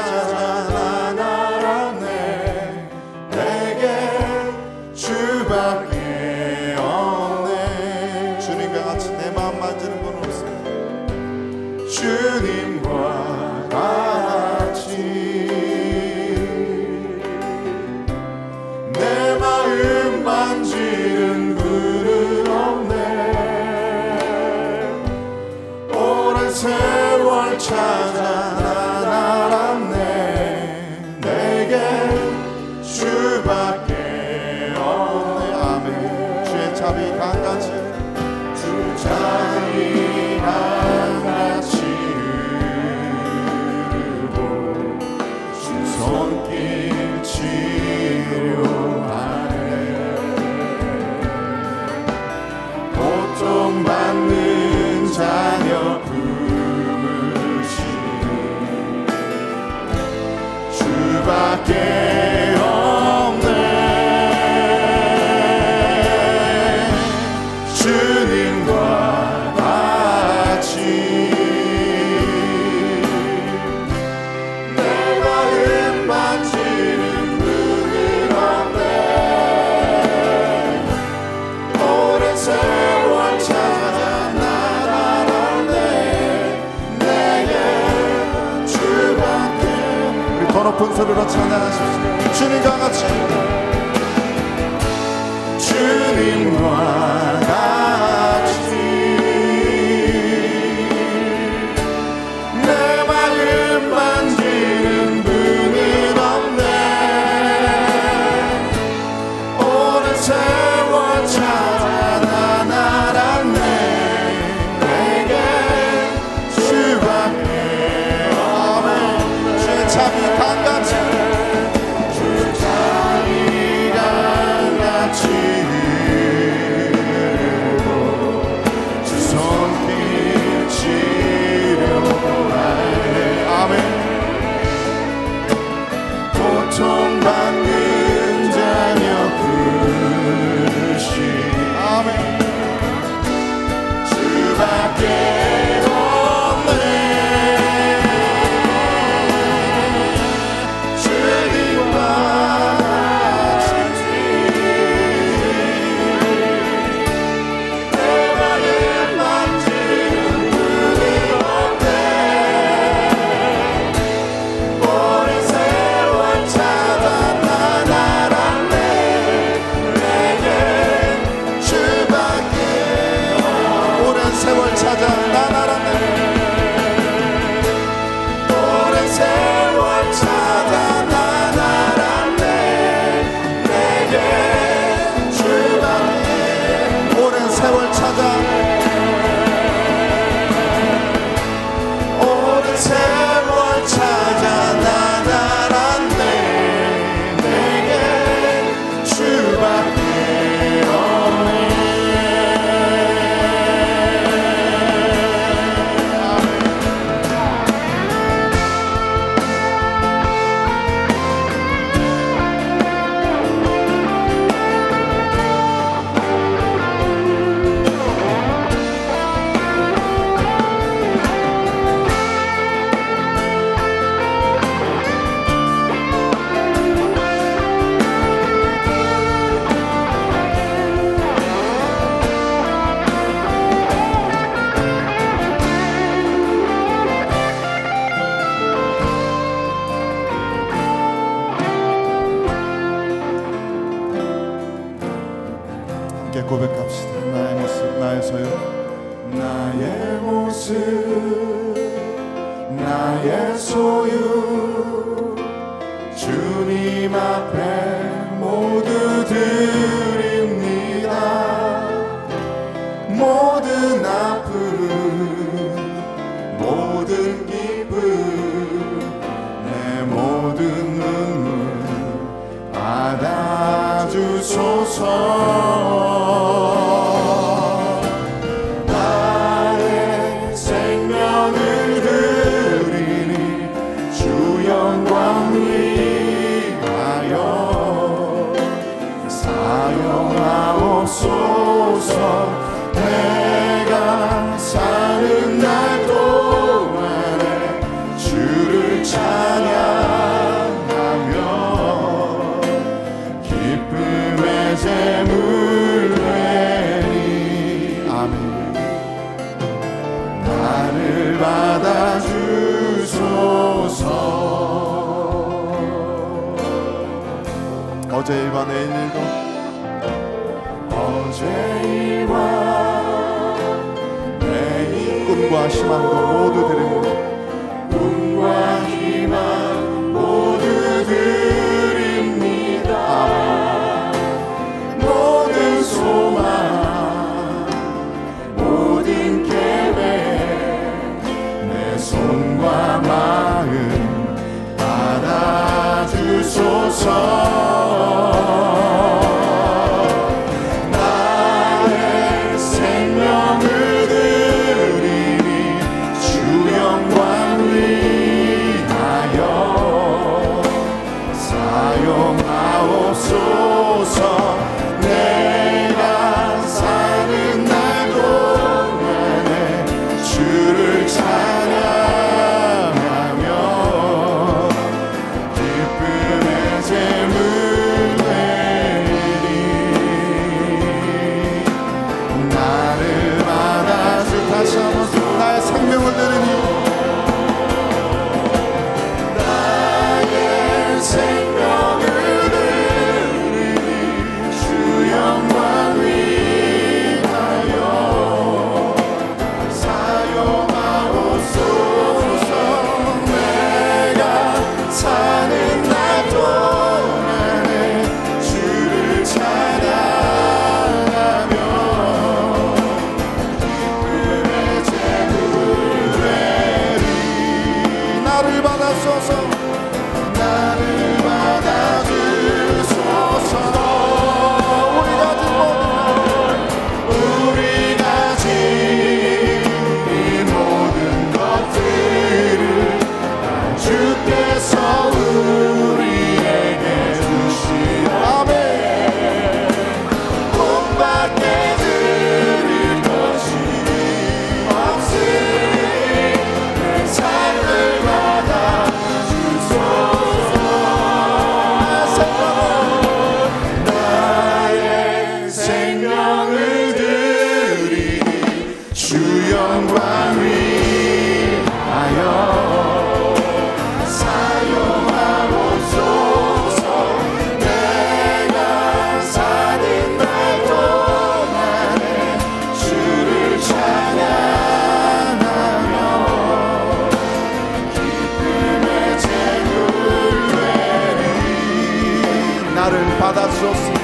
Nazareth. Yeah. 소리로 찬양하십시오. 주님과 같이 찾아 나 나란네 오랜 세월 찾아 나 나란네 내게 주다니 오랜 세월 찾아 고백합시다. 나의 모습, 나의 소유, 나의 모습, 나의 소유, 주님 앞에. 찾으소서. 나의 생명을 드리니 주 영광 위하여 사용하옵소서. 어제 일과 내일도 어제 일과 내일 꿈과 희망도 모두 드리고 꿈과 희망 모두 드립니다. 모든 소망 모든 계획 내 손과 마음 받아주소서. Just.